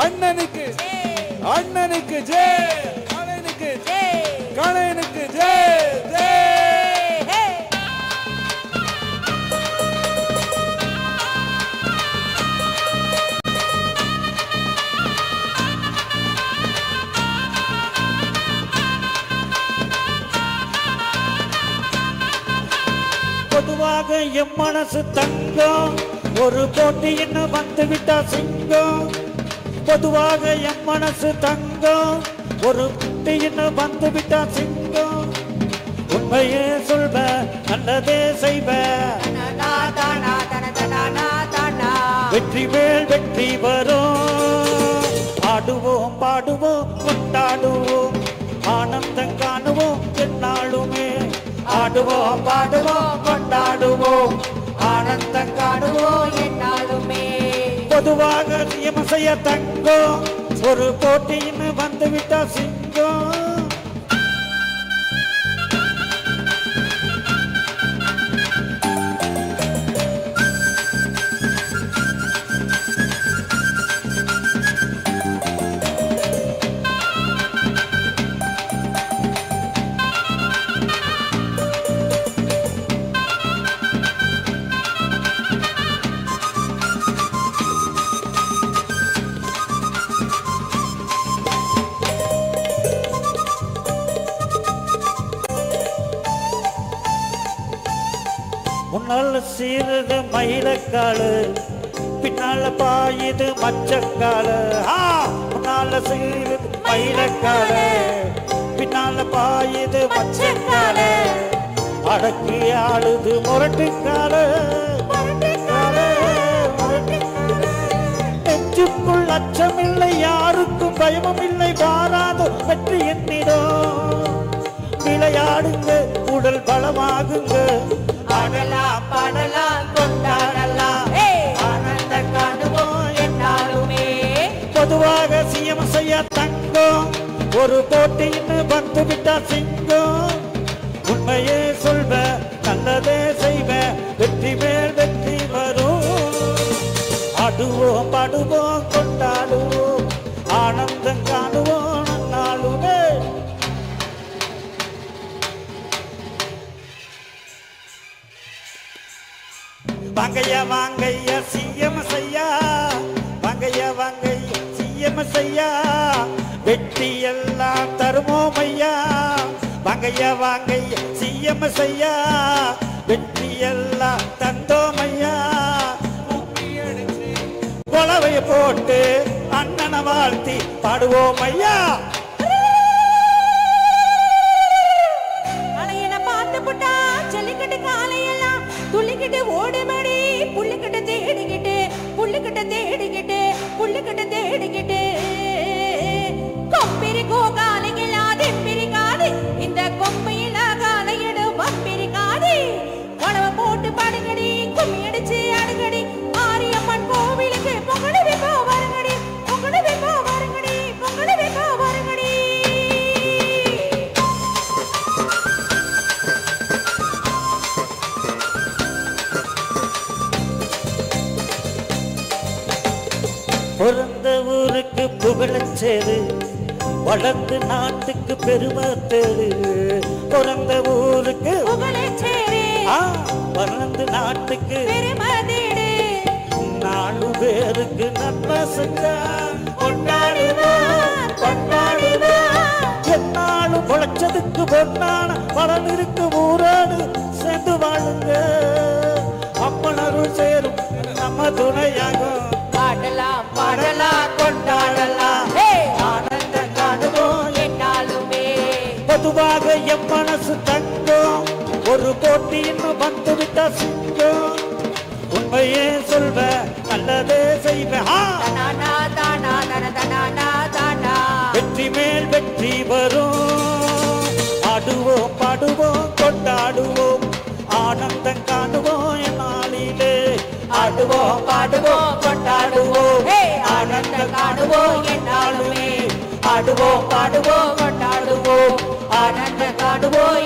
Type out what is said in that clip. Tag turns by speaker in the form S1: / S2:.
S1: அண்ணனுக்கு அண்ணனுக்கு ஜெய் கலைனுக்கு கலைனுக்கு ஜெய் ஜெய்.
S2: பொதுவாக என் மனசு தங்கம். ஒரு போட்டின்னு வந்து விட்டா சிங்கம். பொதுவாக என் மனசு தங்கம். ஒரு குட்டின்னு வந்து விட்டா சிங்கம். உண்மையே சொல்வ நல்லதே செய்வ. வெற்றி மேல் வெற்றி வரும். ஆடுவோம் பாடுவோம் கொண்டாடுவோம். ஆனந்தம் காணுவோம் என்னாலுமே ஆடுவோம் பாடுவோம் கொண்டாடுவோம். ஆனந்தம் காணுவோம்
S3: என்ன
S2: பொதுவாக நியம தங்கம். ஒரு போட்டின்னு வந்துவிட்டா சிங்கம். முன்னால சீருது மயிலக்காடு பின்னால பாயுது மச்சக்காடு ஆ! முன்னால சீருது மயிலக்காடு பின்னால பாயுது மச்சக்காடு அடக்கி ஆளுது முரட்டுக்காடு நெஞ்சுக்குள் அச்சமில்லை யாருக்கும் பயமும் இல்லை வாராது வெற்றி என்னிடம். விளையாடுங்க உடல் பலமாகுங்க.
S3: ஆடலாம் பாடலாம் கொண்டாடலாம். ஆனந்த காணுவோம் என்னாலுமே.
S2: பொதுவாக சிஎம் செய்ய தங்கம் ஒரு போட்டின்னு வந்து விட்டா சிங்கம். உண்மையே சொல்வ நல்லதே செய்வ வெற்றி மேல் வெற்றி வரும். ஆடுவோம் பாடுவோம் வாங்கையா வாங்கையா சிஎம் செய்யா வாங்கையா வாங்கையா சிஎம் செய்யா வெட்டி எல்லாம் தருமோம் ஐயா. வாங்கையா வாங்கையா சிஎம் செய்யா வெற்றி எல்லாம் தந்தோம் ஐயா. கொலவை போட்டு அண்ணனை வாழ்த்தி பாடுவோம் ஐயா. பிறந்த ஊருக்கு புகழச்சேரு வளர்ந்து நாட்டுக்கு பெருமை தேரு. பிறந்த ஊருக்கு வளர்ந்து நாட்டுக்கு நாலு பேருக்கு நன்மை செஞ்சா கொண்டாடுவோம் கொண்டாடுவோம் என்னாலும் பொழைச்சதுக்கு பொன்னான பலன் இருக்கு ஊராடு சேர்ந்து வாழுங்க. பொதுவாக என் மனசு தங்கம். ஒரு போட்டின்னு வந்து விட்டா சிங்கம். உண்மையே சொல்வ நல்லதே செய்வ. வெற்றி மேல் வெற்றி வரும். ஆடுவோம் பாடுவோம் கொண்டாடுவோம். ஆனந்தம் காணுவோம் என் நாளிலே.
S3: ஆடுவோம் பாடுவோம் கொண்டாடுவோம். ஆனந்தம் காணுவோம் என்னாலுமே ஆடுவோம் பாடுவோம் கொண்டாடுவோம் ஆனந்தம் காணுவோம்